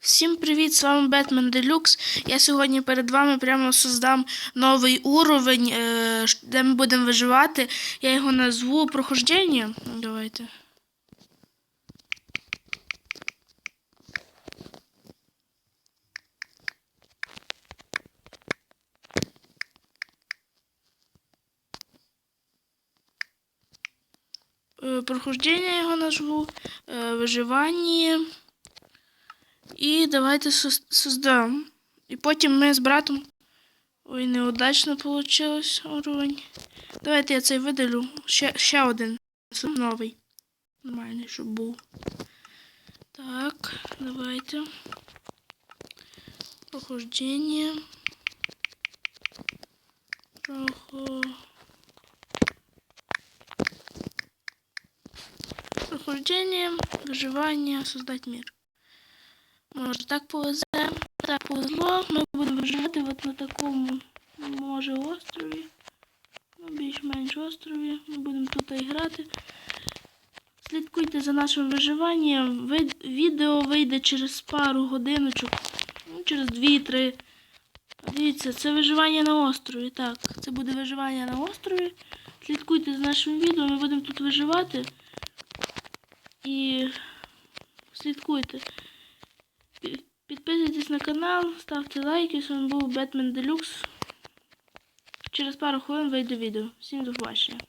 Всім привіт! З вами Бетмен Делюкс. Я сьогодні перед вами прямо создам новий уровень, е, де ми будемо виживати. Я його назву прохождення. Давайте. Е, Прохождення його назву. е, Виживання. І давайте сос- создам. І потім ми з братом. Ой, неудачно вийшло уровень. Давайте я цей видалю. Ще, ще один. Це Новий. Нормальний, щоб був. Так, давайте. Прохождение. Прохо... Прохождение, выживание, создать мир. Може, так повезе, так повезло. Ми будемо жити от на такому, може, острові. Ну, більш-менш острові. Ми будемо тут грати. Слідкуйте за нашим виживанням. Відео вийде через пару годиночок, ну, через 2-3. Дивіться, це виживання на острові. Так, це буде виживання на острові. Слідкуйте за нашим відео, ми будемо тут виживати. І слідкуйте. Пі- Підписуйтесь на канал, ставте лайки. З вами був Бетмен Делюкс. Через пару хвилин вийде відео. Всім до побачення.